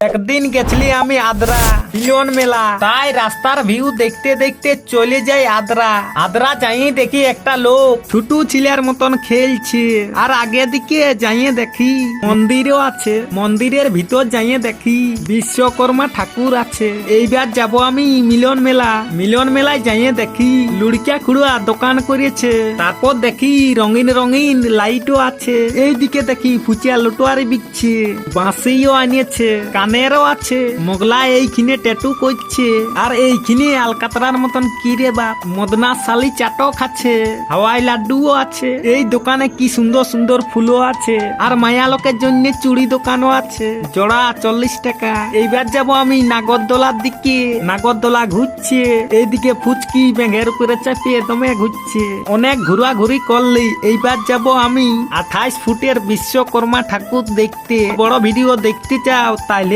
একদিন গেছলি আমি আদ্রা মিলন মেলা। তাই রাস্তার ভিউ দেখতে দেখতে চলে যাই আদ্রা। আদ্রা যাই দেখি একটা লোক ছোটু ছিলার মতন খেলছে। আর আগে দিকে যাইয়ে দেখি মন্দিরও আছে। মন্দিরের ভিতর যাইয়ে দেখি বিশ্বকর্মা ঠাকুর আছে। এইবার যাব আমি মিলন মেলা। মিলন মেলায় যাইয়ে দেখি লুড়কিয়া খুড়া দোকান করেছে। তারপর দেখি রঙিন রঙিন লাইটও আছে। এইদিকে দেখি ফুচিয়া লুটোয়ারি বিকছে। বাঁশিও আনিয়েছে। কানেরও আছে। মোগলা এইখানে ট্যাটু করছে আর এইখানে আলকাতরার মতন কি রে বাপ? মদনা শালি চাটও খাচ্ছে হাওয়াই লাড্ডুও আছে, এই দোকানে কি সুন্দর সুন্দর ফুলও আছে, আর মায়া লোকের জন্য চুড়ি দোকানও আছে। জোড়া চল্লিশ টাকা। এইবার যাব আমি নাগরদোলার দিকে। নাগরদোলা ঘুরছে। এইদিকে ফুচকি ব্যাঙের উপরে চাপিয়ে দমে ঘুরছে। অনেক ঘুরা ঘুরি করলি এইবার যাব আমি আঠাইশ ফুটের বিশ্বকর্মা ঠাকুর দেখতে। বড় ভিডিও দেখতে চাও তাইলে